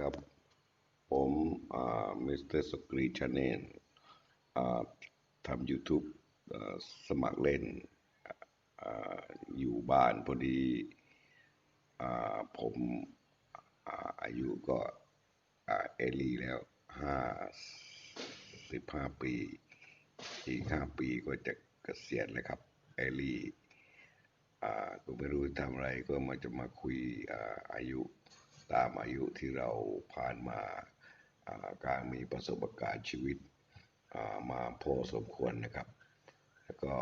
ครับ ผมมิสเตอร์สกรีชาแนลทำ YouTube สมัครเล่นออยู่บ้านพอดีอผมอาอายุก็เอลีแล้วห้าสิบห้าปี อีกห้าปีก็จะเกษียณแล้วครับเอลี่ก็ไม่รู้ทำอะไรก็มาจะมาคุยออายุ ตามอายุที่เราผ่านมาการมีประสบการณ์ชีวิตมาพอสมควรนะครับ แล้วก็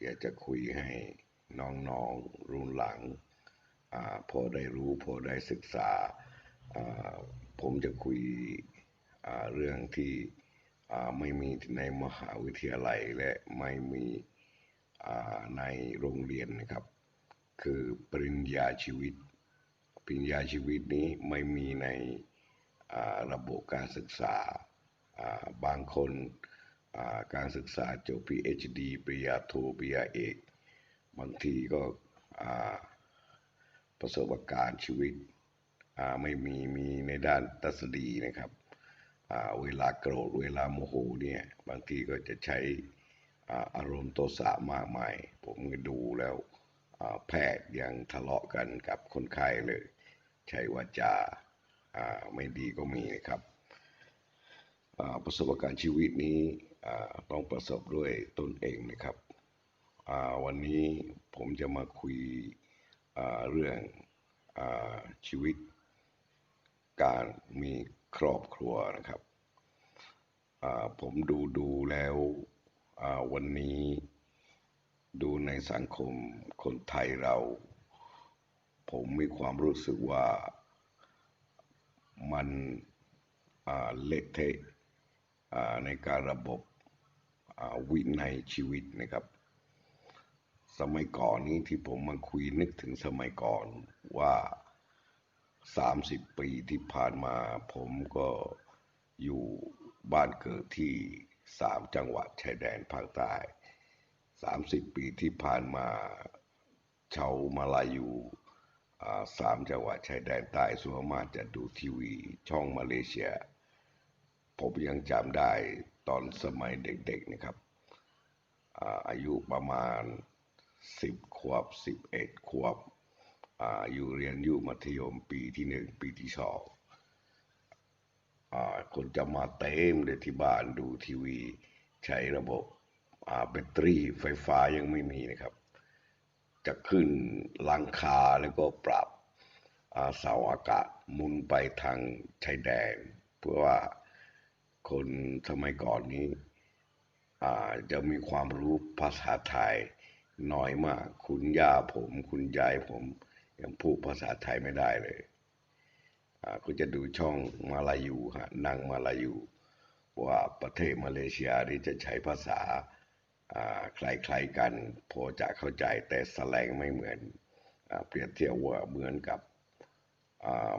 อยากจะคุยให้น้องๆรุ่นหลังอพอได้รู้พอได้ศึกษา ผมจะคุยเรื่องที่ไม่มีในมหาวิทยาลัยและไม่มีในโรงเรียนนะครับ คือปริญญาชีวิต ปริญญาชีวิตนี้ไม่มีในระบบการศึกษาบางคนการศึกษาจบ PhD ปริญญาโทปริญญาเอกบางทีก็ประสบการณ์ชีวิตไม่มีมีในด้านทฤษฎีนะครับเวลาโกรธเวลาโมโหเนี่ยบางทีก็จะใช้อารมณ์โทสะมากมาย ผมก็ดูแล้วแพทย์ยังทะเลาะกันกับคนไข้เลย ใช้วาจาไม่ดีก็มีนะครับประสบการณ์ชีวิตนี้ต้องประสบด้วยตนเองนะครับวันนี้ผมจะมาคุยเรื่องอชีวิต การมีครอบครัวนะครับผมดูดูแล้ววันนี้ดูในสังคมคนไทยเรา ผมมีความรู้สึกว่ามันเละเทะในการระบบวินัยชีวิตนะครับ สมัยก่อนนี้ที่ผมมาคุยนึกถึงสมัยก่อนว่า 30 ปีที่ผ่านมาผมก็อยู่บ้านเกิดที่สามจังหวัดชายแดนภาคใต้ 30 ปีที่ผ่านมาชาวมาลายู สามจังหวัดชายแดนใต้ส่วนมากจะดูทีวีช่องมาเลเซีย ผมยังจำได้ตอนสมัยเด็กๆนะครับอาอายุประมาณ 10 ขวบ 11 ขวบออยู่เรียนอยู่มัธยมปีที่หนึ่งปีที่สองคนจะมาเต็มเลยที่บ้านดูทีวี ใช้ระบบแบตเตอรี่ไฟฟ้ายังไม่มีนะครับ จะขึ้นหลังคาแล้วก็ปรับอ่าเสาอากาศมุนไปทางชายแดน เพื่อว่าคนสมัยก่อนนี้อ่าจะมีความรู้ภาษาไทยน้อยมาก คุณย่าผม คุณยายผมยังพูดภาษาไทยไม่ได้เลยอ่าก็จะดูช่องมาลายูฮะนางมาลายูว่าประเทศมาเลเซียนี่จะใช้ภาษา คล้ายๆกันพอจะเข้าใจแต่แสลงไม่เหมือนอเปรียบเทียบว่าเหมือนกับ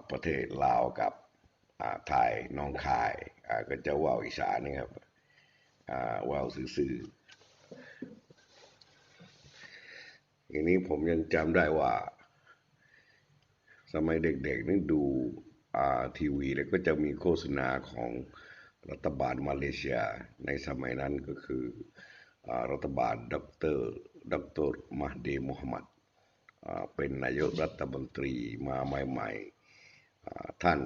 ประเทศลาวกับไทยน้องคายาก็จะว่าวอีสานนะครับว่าวซื่อๆทีนี้ผมยังจำได้ว่า สมัยเด็กๆนี่ดูทีวีแล้วก็จะมีโฆษณาของรัฐบาลมาเลเซียในสมัยนั้นก็คือ รัฐบาลดรดรมาฮดีมูฮัมหมัดเป็นนายกรัฐมนตรีมาใหม่ๆอ่ท่าน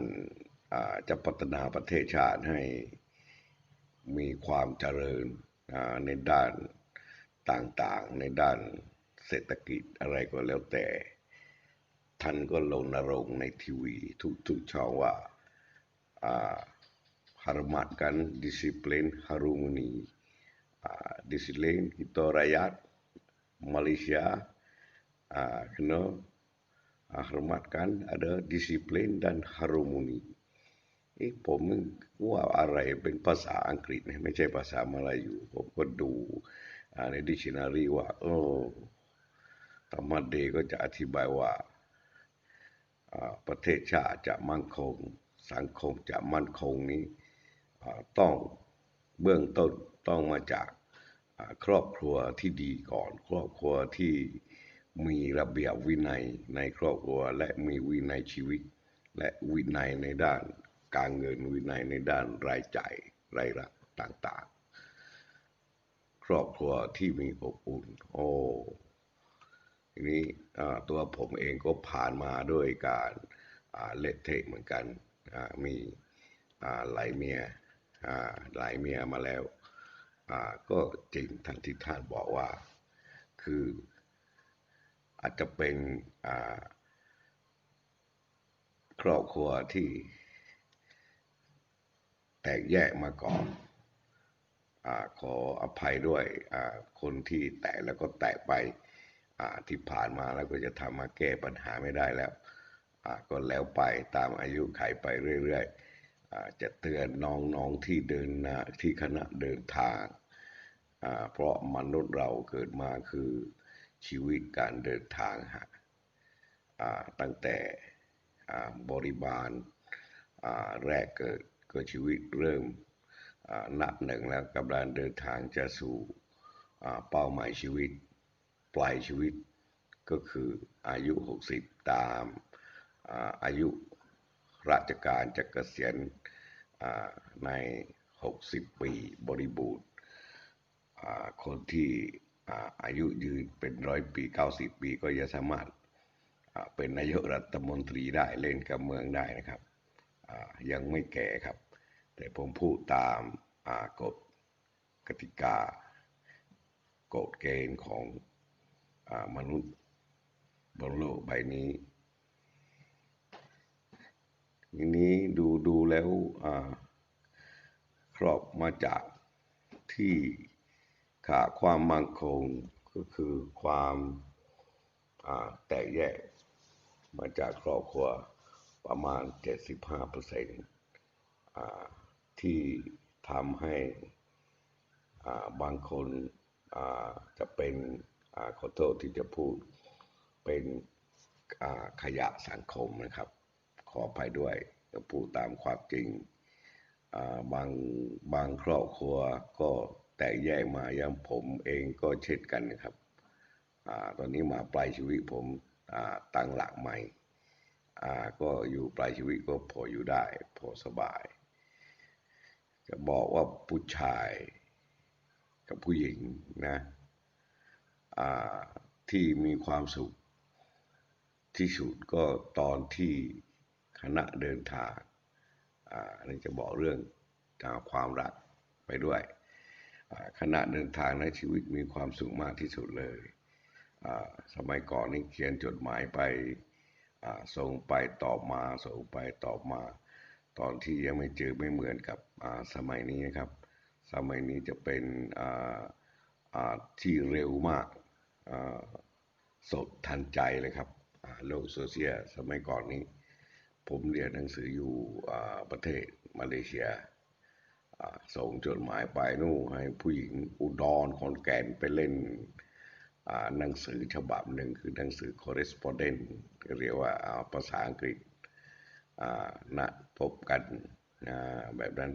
จะพัฒนาประเทศชาติให้มีความเจริญในด้านต่างๆ ในด้านเศรษฐกิจอะไรก็แล้วแต่ ท่านก็รณรงในทีวีทุกๆช่องว่าอ่า hormatkan disiplin harmoni ah, disiplin kita rakyat Malaysia ah, kena ah, hormatkan ada disiplin dan harmoni เอ๊ะผมว่าอะไรเป็นภาษาอังกฤษนะไม่ใช่ภาษามาลายูผมก็ดูอ่าในดิกชันนารีว่าเออธรรมเดก็จะอธิบายว่าอ่าประเทศชาติจะมั่นคง สังคมจะมั่นคงนี้อ่าต้องเบื้องต้น ต้องมาจากครอบครัวที่ดีก่อน ครอบครัวที่มีระเบียบวินัยในครอบครัวและมีวินัยชีวิต และวินัยในด้านการเงินวินัยในด้านรายจ่ายรายรับต่างๆ ครอบครัวที่มีอบอุ่น โอ้ทีนี้อ่ตัวผมเองก็ผ่านมาด้วยการเละเทะเหมือนกันมีหลายเมียหลายเมียมาแล้ว ก็จริงท่านที่ท่านบอกว่า คืออาจจะเป็นครอบครัวที่แตกแยกมาก่อนอขออภัยด้วยคนที่แตกแล้วก็แตกไปที่ผ่านมาแล้วก็จะทำมาแก้ปัญหาไม่ได้แล้วก็แล้วไปตามอายุไขไปเรื่อย ๆ จะเตือนน้องๆที่เดินนะที่คณะเดินทาง เพราะมนุษย์เราเกิดมาคือชีวิตการเดินทางฮะตั้งแต่บริบาลแรกเกิดก็ชีวิตเริ่มนับหนึ่งแล้วกำลังเดินทางจะสู่เป้าหมายชีวิต ปลายชีวิตก็คืออายุ 60 ตามอายุ ราชการจะเกษียณใน 60 ปีบริบูรณ์คนที่อายุยืนเป็นร้อยปี 90 ปีก็จะสามารถเป็นนายกรัฐมนตรีได้เล่นกับเมืองได้นะครับ ยังไม่แก่ครับ แต่ผมพูดตามกฎกติกากฎเกณฑ์ของอมนุษย์บนโลกใบนี้ ทีนี้ดูดูแล้วครอบมาจากที่ขาดความมั่นคงก็คือความแตกแยก มาจากครอบครัวประมาณ 75เปอร์เซ็นต์ที่ทำให้บางคนจะเป็นอขอโทษที่จะพูดเป็นขยะสังคมนะครับ ขอไปด้วยจะพูดตามความจริงบางบางครอบครัวก็แตกแยกมาอย่างผมเองก็เช่นกันนะครับอตอนนี้มาปลายชีวิตผมตั้งหลักใหม่ก็อยู่ปลายชีวิตก็พออยู่ได้พอสบาย จะบอกว่าผู้ชายกับผู้หญิงนะที่มีความสุขที่สุดก็ตอนที่ คณะเดินทางอ่าอันนี้จะบอกเรื่องทางความรักไปด้วยขณะเดินทางในชีวิตมีความสุขมากที่สุดเลยอ่าสมัยก่อนนี่เขียนจดหมายไปอ่าส่งไปตอบมาส่งไปตอบมา ตอนที่ยังไม่เจอไม่เหมือนกับอ่าสมัยนี้นะครับ สมัยนี้จะเป็นอ่าอ่าที่เร็วมากอ่าสดทันใจเลยครับอ่าโลกโซเชียลสมัยก่อนนี้ ผมเรียนหนังสืออยู่ประเทศมาเลเซียส่งจดหมายไปนู่นให้ผู้หญิงอุดรขอนแก่นไปเล่นหนังสือฉบับหนึ่งคือหนังสือ correspondent เรียกว่าภาษาอังกฤษนัดพบกันแบบนั้น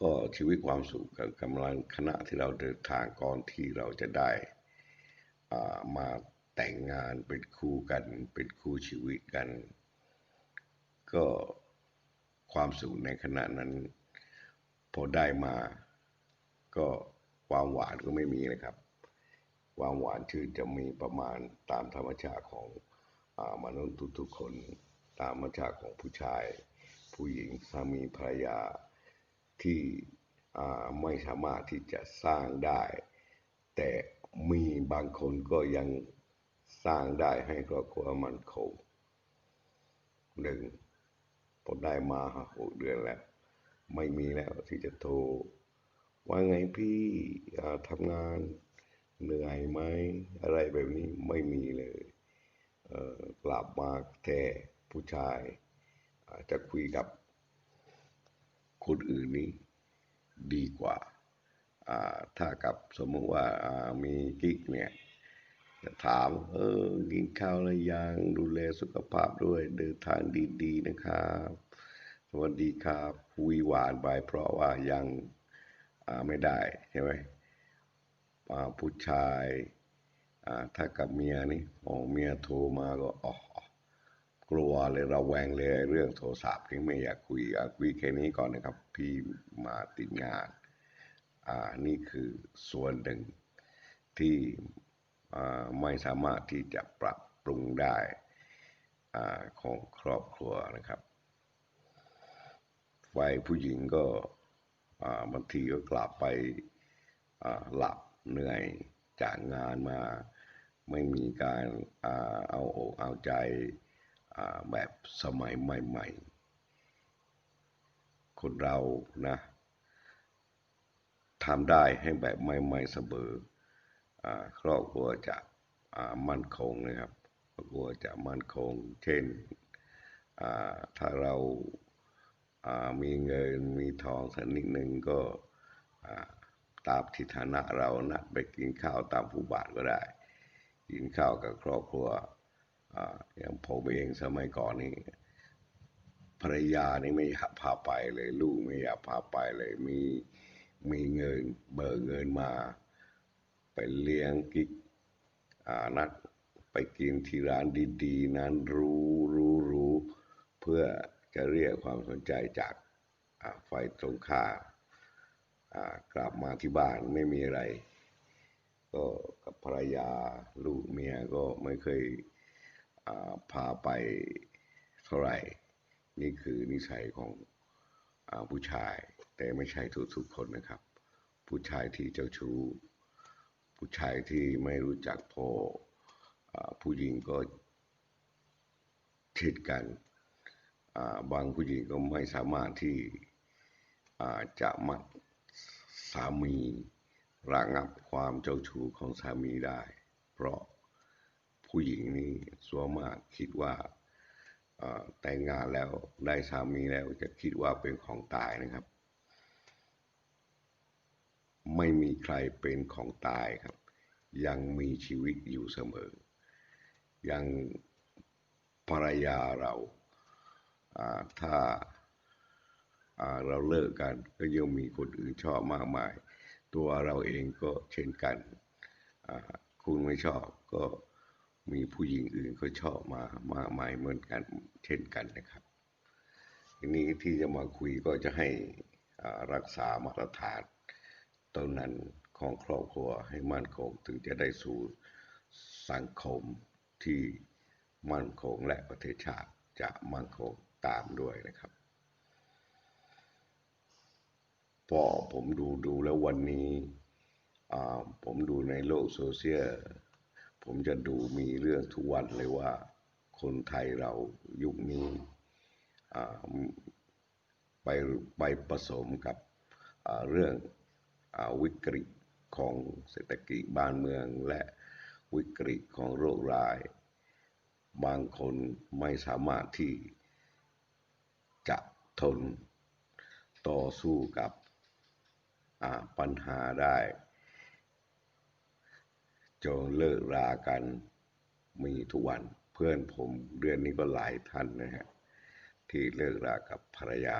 ก็ชีวิตความสุขกับกำลังคณะที่เราเดินทางก่อนที่เราจะได้มา แต่งงานเป็นคู่กัน เป็นคู่ชีวิตกัน ก็ความสุขในขณะนั้น พอได้มา ก็ความหวานก็ไม่มีนะครับความหวานชื่นจะมีประมาณตามธรรมชาติของอมนุษย์ทุกๆคน ตามธรรมชาติของผู้ชาย ผู้หญิงสามีภรรยาที่ไม่สามารถที่จะสร้างได้ แต่มีบางคนก็ยัง สร้างได้ให้ครอบครัวมันคงหนึ่งพอได้มาหกเดือนแล้ว ไม่มีแล้วที่จะโทร ว่าไงพี่ทำงานเหนื่อยไหมอะไรแบบนี้ไม่มีเลยกลับมาแต่ผู้ชายอาจจะคุยกับคนอื่นนี้ดีกว่าาถ้ากับสมมติว่าอ่ามีกิ๊กเนี่ย จะถาม เออ กินข้าวหรือยัง ดูแลสุขภาพด้วย เดินทางดีๆนะครับ สวัสดีครับคุยหวานไปเพราะว่ายังไม่ได้ใช่ไหมผู้ชายถ้ากับเมียนี่อ๋อเมียโทรมาก็อ๋อกลัวเลยระแวงเลย เรื่องโทรศัพท์ที่ไม่อยากคุยคุยแค่นี้ก่อนนะครับ พี่มาติดงาน อ่านี่คือส่วนหนึ่งที่ ไม่สามารถที่จะปรับปรุงได้ของครอบครัวนะครับฝ่ายผู้หญิงก็บางทีก็กลับไปหลับเหนื่อยจากงานมา ไม่มีการอเอาอกเอาใจแบบสมัยใหม่ ๆ คนเรานะทำได้ให้แบบไม่ไม่เสมอ ครอบครัวจะมั่นคงนะครับครอบครัวจะมั่นคง เช่นถ้าเรามีเงินมีทองสักนิดหนึ่งก็ตามทิฐานะเรานัดไปกินข้าวตามผู้บาทก็ได้ กินข้าวกับครอบครัวออย่างผมเองสมัยก่อนนี่ภรรยานี่ไม่อยากพาไปเลย ลูกไม่อยากพาไปเลย มีมีเงินเบิกเงินมา ไปเลี้ยงกิ๊กอ่านัดไปกินที่ร้านดีๆ นั้นรู้รู้รู้เพื่อจะเรียกความสนใจจากอ่าฝ่ายตรงข้ามกลับมาที่บ้านไม่มีอะไร ก็กับภรรยาลูกเมียก็ไม่เคยพาไปเท่าไหร่ นี่คือนิสัยของอผู้ชาย แต่ไม่ใช่ทุกๆคนนะครับ ผู้ชายที่เจ้าชู้ ผู้ชายที่ไม่รู้จักพออผู้หญิงก็เช่นกันบางผู้หญิงก็ไม่สามารถที่จะมักสามีระงับความเจ้าชู้ของสามีได้ เพราะผู้หญิงนี่ส่วนมากคิดว่าแต่งงานแล้วได้สามีแล้วจะคิดว่าเป็นของตายนะครับ ไม่มีใครเป็นของตายครับ ยังมีชีวิตอยู่เสมอ ยังภรรยาเราถ้าเราเลิกกันก็ยังมีคนอื่นชอบมากมาย ตัวเราเองก็เช่นกัน คุณไม่ชอบก็มีผู้หญิงอื่นก็ชอบมามากมายเหมือนกันเช่นกันนะครับทีนี้ที่จะมาคุยก็จะให้รักษามาตรฐาน ตรงนั้นของครอบครัวให้มั่นคงถึงจะได้สู่สังคมที่มั่นคงและประเทศชาติจะมั่นคงตามด้วยนะครับ พอผมดูดูแล้ววันนี้ผมดูในโลกโซเชียลผมจะดูมีเรื่องทุกวันเลยว่า คนไทยเรายุคนี้ไปไปผสมกับเรื่อง วิกฤตของเศรษฐกิจบ้านเมืองและวิกฤตของโรคร้าย บางคนไม่สามารถที่จะทนต่อสู้กับปัญหาได้จนเลิกรากันมีทุกวันเพื่อนผมเดือนนี้ก็หลายท่านนะฮะที่เลิกรากับภรรยา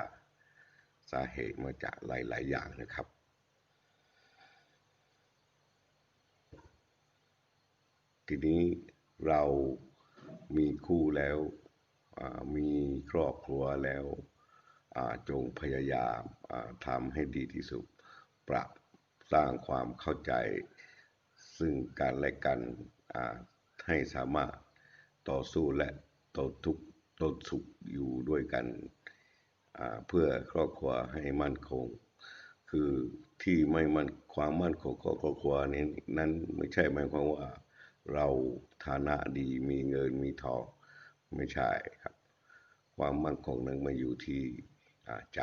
สาเหตุมาจากหลาย ๆ อย่างนะครับ ทีนี้เรามีคู่แล้วมีครอบครัวแล้วจงพยายามทำให้ดีที่สุด ปรับสร้างความเข้าใจ ซึ่งกันและกันให้สามารถต่อสู้และต่อทุกต่อสุขอยู่ด้วยกันเพื่อครอบครัวให้มั่นคง คือที่ไม่มั่นความมั่นคงของครอบครัวนี้นั้นไม่ใช่หมายความว่า เราฐานะดีมีเงินมีทองไม่ใช่ครับ ความมั่นคงนั้นมาอยู่ที่ใจ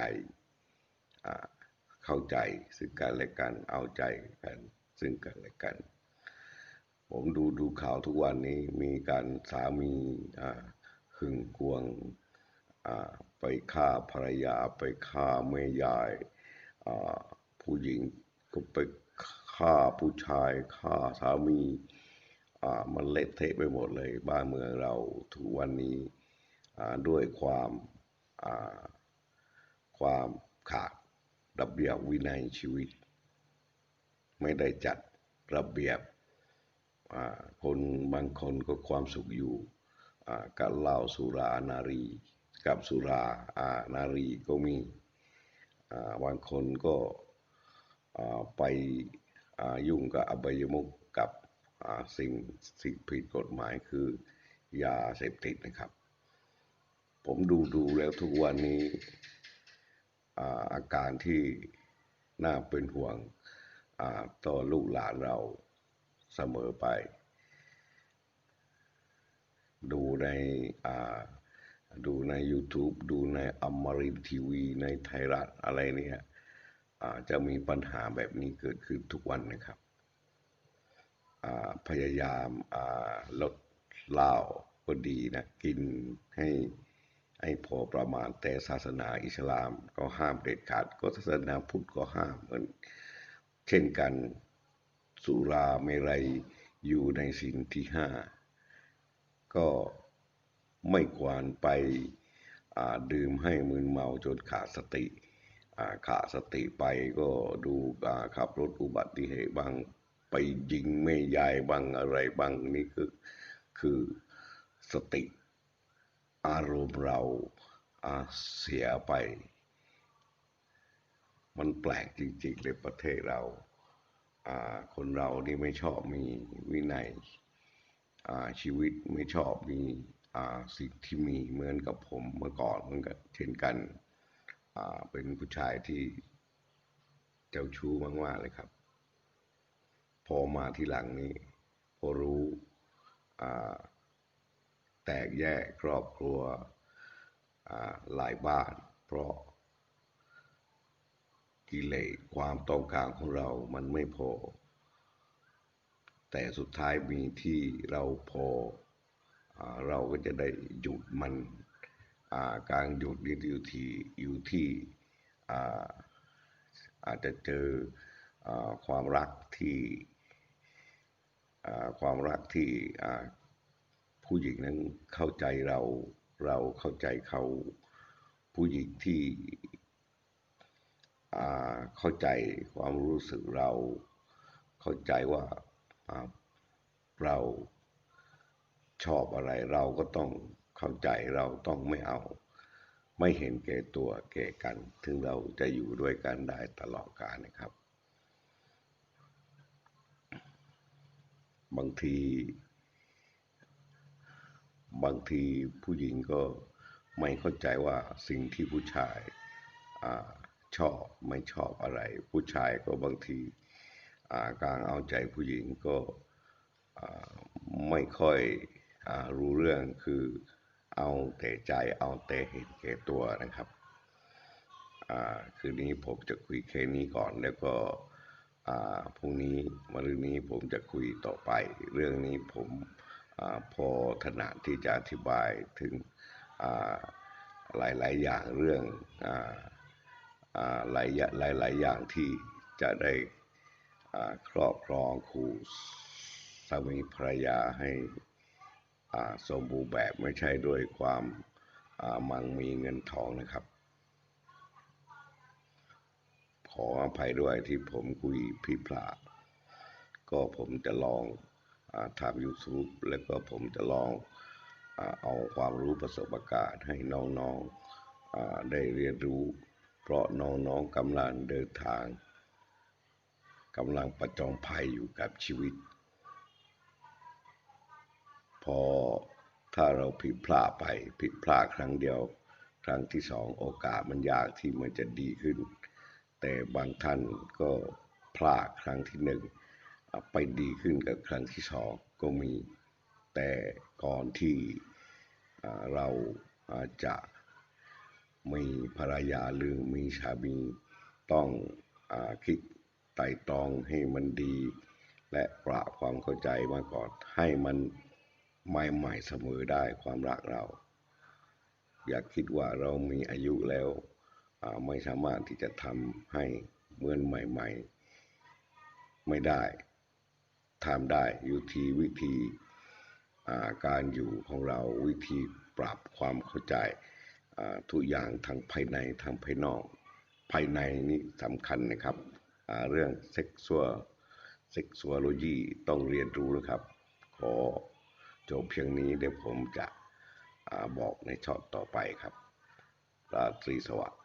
เข้าใจซึ่งกันและกันเอาใจกันซึ่งกันและกัน ผมดูดูข่าวทุกวันนี้มีการสามีหึงหวงไปฆ่าภรรยาไปฆ่าแม่ยายอ่ผู้หญิงก็ไปฆ่าผู้ชายฆ่าสามี มันเละเทะไปหมดเลย บ้านเมืองเราทุกวันนี้ด้วยความาความขาดระเบียบวินัยชีวิต ไม่ได้จัดระเบียบคนบางคนก็ความสุขอยู่กับเหล้าสุรานารี กับสุราอานารีก็มีบางคนก็ไปยุ่งกับอบายมุขกับ สิ่งสิ่งผิดกฎหมายคือยาเสพติดนะครับ ผมดูดูแล้วทุกวันนี้อาอาการที่น่าเป็นห่วงต่อลูกหลานเราเสมอไป ดูในดูใน YouTube ดูในอมรินทีวีในไทยรัฐอะไรเนี่ยจะมีปัญหาแบบนี้เกิดขึ้นทุกวันนะครับ พยายามลดเหล้าก็ดีนะกินให้ให้พอประมาณแต่ศาสนาอิสลามก็ห้ามเด็ดขาด ก็ศาสนาพุทธก็ห้ามเหมือนเช่นกันสุราเมรัยอยู่ในสินที่ห้าก็ไม่ควรไปดื่มให้มึนเมาจนขาดสติขาดสติไปก็ดูขับรถอุบัติเหตุบาง ไปยิงแม่ยายบางอะไรบางนี่คือคือสติอารมณ์เราอาเสียไป มันแปลกจริงๆเลยประเทศเราคนเรานี่ไม่ชอบมีวินัยชีวิตไม่ชอบมีสิ่งที่มีเหมือนกับผมเมื่อก่อนเหมือนกับเช่นกันเป็นผู้ชายที่เจ้าชู้มากๆเลยครับ อมาที่หลังนี้พอรู้แตกแยกครอบครัวหลายบ้าน เพราะกิเลสความต้องการของเรามันไม่พอ แต่สุดท้ายมีที่เราพออเราก็จะได้หยุดมันอ่าการหยุดนี่อยู่ที่อยู่ที่อาอาจจะเจออความรักที่ ความรักที่ผู้หญิงนั้นเข้าใจเราเราเข้าใจเขาผู้หญิงที่เข้าใจความรู้สึกเราเข้าใจว่าอ่าเราชอบอะไรเราก็ต้องเข้าใจเราต้องไม่เอา ไม่เห็นแก่ตัวแก่กัน ถึงเราจะอยู่ด้วยกันได้ตลอดกาลนะครับ บางที บางทีผู้หญิงก็ไม่เข้าใจว่าสิ่งที่ผู้ชายอาชอบไม่ชอบอะไร ผู้ชายก็บางทีาการเอาใจผู้หญิงก็ไม่ค่อยอรู้เรื่องคือเอาแต่ใจเอาแต่เห็นแก่ตัวนะครับคืนนี้ผมจะคุยแค่นี้ก่อนแล้วก็ พรุ่งนี้มรืนนี้ผมจะคุยต่อไป เรื่องนี้ผมอพอถนัดที่จะอธิบายถึงอ่าหลายๆอย่างเรื่องหลายหลายหลายอย่างที่จะได้ครอบครองคู่สามีภรรยาให้สมบูรณ์แบบไม่ใช่ด้วยความมั่งมีเงินทองนะครับ ข ออภัยด้วยที่ผมคุยผิดพลาดก็ผมจะลองอทำ YouTube แล้วก็ผมจะลองอเอาความรู้ประสบการณ์ให้น้องๆได้เรียนรู้ เพราะน้องๆกำลังเดินทางกำลังประจองภัยอยู่กับชีวิต พอถ้าเราผิดพลาดไปผิดพลาดครั้งเดียว ครั้งที่สองโอกาสมันยากที่มันจะดีขึ้น แต่บางท่านก็พลาดครั้งที่หนึ่งไปดีขึ้นกับครั้งที่สองก็มี แต่ก่อนที่เราจะมีภรรยาหรือมีสามีต้องอคิดไต่ตรองให้มันดี และปรับความเข้าใจมาก่อนให้มันใหม่ๆเสมอได้ความรักเรา อย่าคิดว่าเรามีอายุแล้ว ไม่สามารถที่จะทำให้เมือนใหม่ ๆ ไม่ได้ทำได้อยู่ที่วิธีาการอยู่ของเราวิธีปรับความเข้าใจทุกอย่างทั้งภายในทั้งภายนอก ภายในนี่สำคัญนะครับเรื่องเซ็กซ์ u วเซ็กซ์ o โลจีต้องเรียนรู้นะครับ ขอจบเพียงนี้เดี๋ยวผมจะอบอกในช็อตต่อไปครับ ราตรีสวัสดิ์